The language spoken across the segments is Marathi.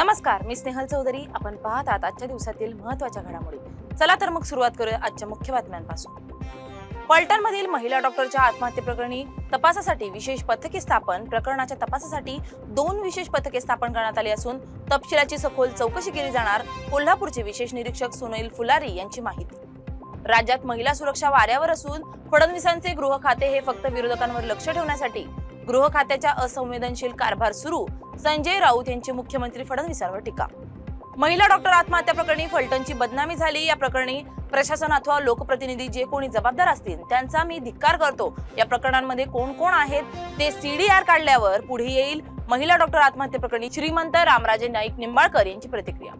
नमस्कार मी स्नेहल चौधरी. आपण पाहत आहात आजच्या दिवसातील महत्त्वाच्या घडामोडी. चला तर मग सुरुवात करूया आजच्या मुख्य बातम्यांपासून. पलटणमधील महिला डॉक्टरच्या आत्महत्येप्रकरणी तपासासाठी विशेष पथके स्थापन प्रकरणाच्या तपासासाठी दोन विशेष पथके स्थापन करण्यात आली असून तपशिलाची सखोल चौकशी केली जाणार. कोल्हापूरचे विशेष निरीक्षक सुनील फुलारी यांची माहिती. राज्यात महिला सुरक्षा वाऱ्यावर असून फडणवीसांचे गृह खाते हे फक्त विरोधकांवर लक्ष ठेवण्यासाठी गृह खात्याच्या असंवेदनशील कारभार सुरू संजय राऊत यांची मुख्यमंत्री फडणवीसांवर टीका. महिला डॉक्टर आत्महत्या प्रकरणी फलटणची बदनामी झाली. या प्रकरणी प्रशासन अथवा लोकप्रतिनिधी जे कोणी जबाबदार असतील त्यांचा मी धिक्कार करतो. या प्रकरणांमध्ये कोण कोण आहेत ते सीडीआर काढल्यावर पुढे येईल. महिला डॉक्टर आत्महत्या प्रकरणी श्रीमंत रामराजे नाईक निंबाळकर यांची प्रतिक्रिया.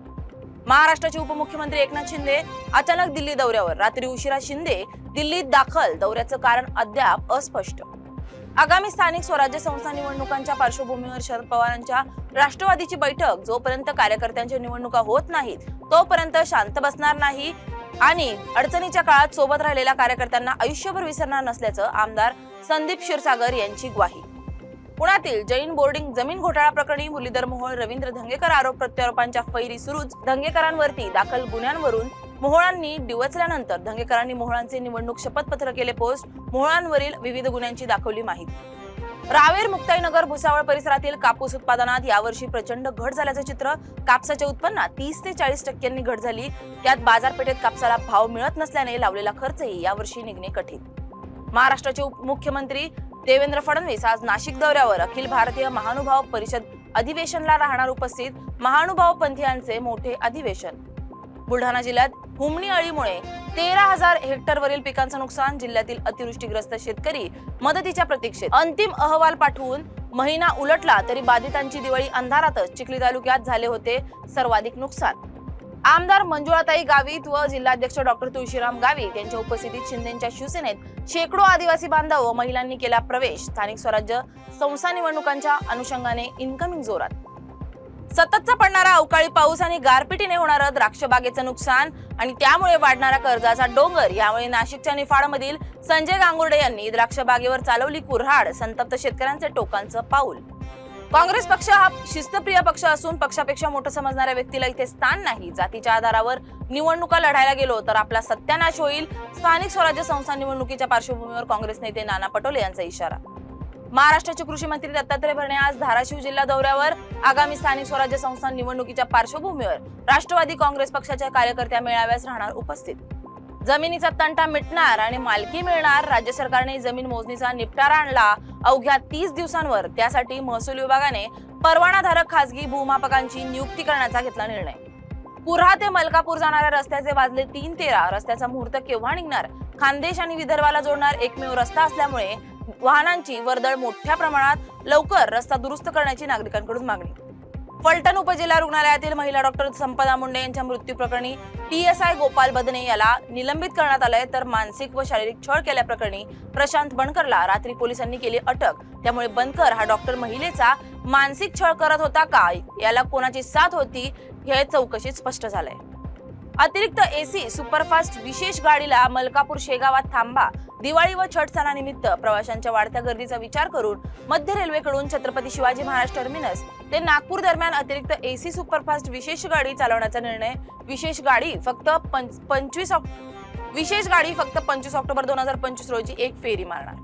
महाराष्ट्राचे उपमुख्यमंत्री एकनाथ शिंदे अचानक दिल्ली दौऱ्यावर. रात्री उशिरा शिंदे दिल्लीत दाखल. दौऱ्याचं कारण अद्याप अस्पष्ट. आगामी स्थानिक स्वराज्य संस्था निवडणुकांच्या पार्श्वभूमीवर शरद पवारांच्या राष्ट्रवादीची बैठक जोपर्यंत कार्यकर्त्यांच्या निवडणुका होत नाहीत तोपर्यंत शांत बसणार नाही आणि अडचणीच्या काळात सोबत राहिलेल्या कार्यकर्त्यांना आयुष्यभर विसरणार नसल्याचं आमदार संदीप क्षीरसागर यांची ग्वाही. पुण्यातील जैन बोर्डिंग जमीन घोटाळा प्रकरणी मुरलीधर मोहोळ रवींद्र धंगेकर आरोप प्रत्यारोपांच्या फैरी सुरूच धंगेकरांवरती दाखल गुन्ह्यांवरून मोहोळांनी डिवचल्यानंतर धंगेकरांनी मोहळांचे निवडणूक शपथपत्र केले पोस्ट मोहळांवरील विविध गुन्ह्यांची दाखवली माहिती. रावेर मुक्ताईनगर भुसावळ परिसरातील कापूस उत्पादनात यावर्षी प्रचंड घट झाल्याचं चित्र कापसाच्या उत्पन्नात तीस ते चाळीस टक्क्यांनी घट झाली. त्यात बाजारपेठेत कापसाला भाव मिळत नसल्याने लावलेला खर्चही यावर्षी निघणे कठीण. महाराष्ट्राचे उपमुख्यमंत्री देवेंद्र फडणवीस आज नाशिक दौऱ्यावर अखिल भारतीय महानुभाव परिषद अधिवेशनला राहणार उपस्थित महानुभाव पंथीयांचे मोठे अधिवेशन. बुलढाणा जिल्ह्यात हुमणी अळीमुळे तेरा हजार हेक्टरवरील पिकांचं नुकसान जिल्ह्यातील अतिवृष्टीग्रस्त शेतकरी मदतीच्या प्रतीक्षेत. अंतिम अहवाल पाठवून महिना उलटला तरी बाधितांची दिवाळी अंधारातच चिखली तालुक्यात झाले होते सर्वाधिक नुकसान. आमदार मंजुळाताई गावित व जिल्हाध्यक्ष डॉक्टर तुळशीराम गावित यांच्या उपस्थितीत शिंदेच्या शिवसेनेत शेकडो आदिवासी बांधव व महिलांनी केला प्रवेश. स्थानिक स्वराज्य संस्था निवडणुकांच्या अनुषंगाने इन्कमिंग जोरात. सततचा पडणारा अवकाळी पाऊस आणि गारपिटीने होणारं द्राक्ष बागेचं नुकसान आणि त्यामुळे वाढणारा कर्जाचा डोंगर यामुळे नाशिकच्या निफाडमधील संजय गांगुर्डे यांनी द्राक्ष बागेवर चालवली कुऱ्हाड संतप्त शेतकऱ्यांचे टोकांचं पाऊल. काँग्रेस पक्ष हा शिस्तप्रिय पक्ष असून पक्षापेक्षा मोठं समजणाऱ्या व्यक्तीला इथे स्थान नाही. जातीच्या आधारावर निवडणुका लढायला गेलो तर आपला सत्यानाश होईल. स्थानिक स्वराज्य संस्था निवडणुकीच्या पार्श्वभूमीवर काँग्रेस नेते नाना पटोले यांचा इशारा. महाराष्ट्राचे कृषी मंत्री दत्तात्रय भरणे आज धाराशिव जिल्हा दौऱ्यावर. आगामी स्थानिक स्वराज्य संस्था निवडणुकीच्या पार्श्वभूमीवर राष्ट्रवादी काँग्रेस पक्षाच्या कार्यकर्त्या मेळाव्यास राहणार उपस्थित. जमिनीचा तंटा मिटणार आणि मालकी मिळणार राज्य सरकारने जमीन मोजणीचा निपटारा आणला. अवघ्या तीस दिवसांवर त्यासाठी महसूल विभागाने परवानाधारक खासगी भूमापकांची नियुक्ती करण्याचा घेतला निर्णय. पुरा ते मलकापूर जाणाऱ्या रस्त्याचे वाजले तीन तेरा. रस्त्याचा मुहूर्त केव्हा निघणार? खानदेश आणि विदर्भाला जोडणार एकमेव रस्ता असल्यामुळे वाहनांची वर्दळ मोठ्या प्रमाणात लवकर रस्ता दुरुस्त करण्याची नागरिकांकडून मागणी. फलटण उपजिल्हा रुग्णालयातील महिला डॉक्टर संपदा मुंडे यांच्या मृत्यू प्रकरणी आय गोपाल बदने याला निलंबित करण्यात आलंय तर मानसिक व शारीरिक छळ केल्याप्रकरणी प्रशांत बनकरला रात्री पोलिसांनी केली अटक. त्यामुळे बनकर हा डॉक्टर महिलेचा मानसिक छळ करत होता का? याला कोणाची साथ होती हे चौकशीत स्पष्ट झालंय. अतिरिक्त एसी सुपरफास्ट विशेष गाडीला मलकापूर शेगावात थांबा. दिवाळी व छठ सणानिमित्त प्रवाशांच्या वाढत्या गर्दीचा विचार करून मध्य रेल्वेकडून छत्रपती शिवाजी महाराज टर्मिनस ते नागपूर दरम्यान अतिरिक्त एसी सुपरफास्ट विशेष गाडी चालवण्याचा निर्णय. विशेष गाडी फक्त पंच- पंचवीस विशेष गाडी फक्त पंचवीस ऑक्टोबर दोन हजार पंचवीस रोजी एक फेरी मारणार.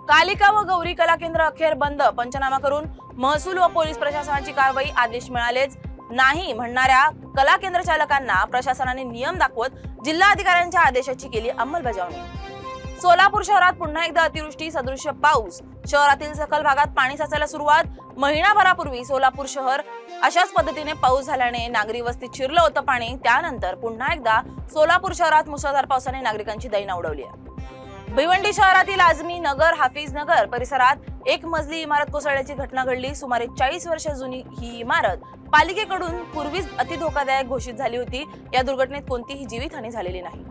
कालिका व गौरी कला केंद्र अखेर बंद. पंचनामा करून महसूल व पोलीस प्रशासनाची कारवाई आदेश मिळालेच. नाही म्हणणाऱ्या कला केंद्र चालकांना प्रशासनाने नियम दाखवत जिल्हा अधिकाऱ्यांच्या आदेशाची केली अंमलबजावणी. सोलापूर शहरात पुन्हा एकदा अतिवृष्टी सदृश्य पाऊस. शहरातील सखल भागात पाणी साचायला सुरुवात. महिनाभरापूर्वी सोलापूर शहर अशाच पद्धतीने पाऊस झाल्याने नागरी वस्तीत शिरलं होतं पाणी. त्यानंतर पुन्हा एकदा सोलापूर शहरात मुसळधार पावसाने नागरिकांची दैना उडवली आहे. भिवंडी शहरातील आझमी नगर हाफिज नगर परिसरात एक मजली इमारत कोसळण्याची घटना घडली. सुमारे चाळीस वर्ष जुनी ही इमारत पालिकेकडून पूर्वीच अति धोकादायक घोषित झाली होती. या दुर्घटनेत कोणतीही जीवितहानी झालेली नाही.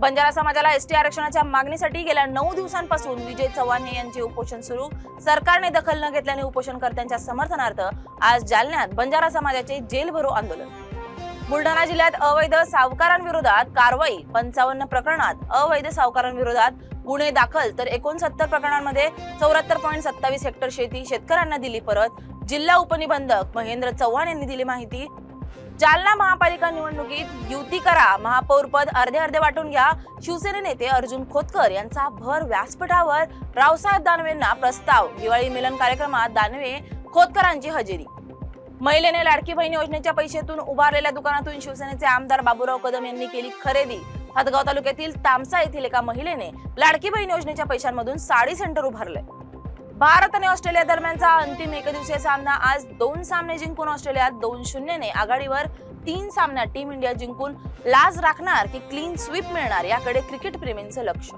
बंजारा समाजाला एसटी आरक्षणाच्या मागणीसाठी गेल्या नऊ दिवसांपासून विजय चव्हाण हे यांचे उपोषण सुरू. सरकारने दखल न घेतल्याने उपोषणकर्त्यांच्या समर्थनार्थ आज जालन्यात बंजारा समाजाचे जेलभरो आंदोलन. बुलढाणा जिल्ह्यात अवैध सावकारांविरोधात कारवाई पंचावन्न प्रकरणात अवैध सावकारांविरोधात गुन्हे दाखल तर एकोणसत्तर प्रकरणांमध्ये चौऱ्याहत्तर पॉईंट सत्तावीस हेक्टर शेती शेतकऱ्यांना दिली परत. जिल्हा उपनिबंधक महेंद्र चव्हाण यांनी दिली माहिती. जालना महापालिका निवडणुकीत युती करा महापौर पद अर्धे अर्धे वाटून घ्या शिवसेने नेते अर्जुन खोतकर यांचा भर व्यासपीठावर रावसाहेब दानवेंना प्रस्ताव दिवाळी मिलन कार्यक्रमात दानवे खोतकरांची हजेरी. महिलेने लाडकी बहीण योजनेच्या पैशातून उभारलेल्या दुकानातून शिवसेनेचे आमदार बाबूराव कदम यांनी केली खरेदी. हदगाव तालुक्यातील तामसा येथील एका महिलेने लाडकी बहीण योजनेच्या पैशांमधून साडी सेंटर उभारले भारत आणि ऑस्ट्रेलिया दरम्यानचा अंतिम एकदिवसीय सामना आज दोन सामने जिंकून ऑस्ट्रेलिया दोन शून्यने आघाडीवर तीन सामन्यात टीम इंडिया जिंकून लाज राखणार की क्लीन स्वीप मिळणार याकडे क्रिकेट प्रेमींचं लक्ष.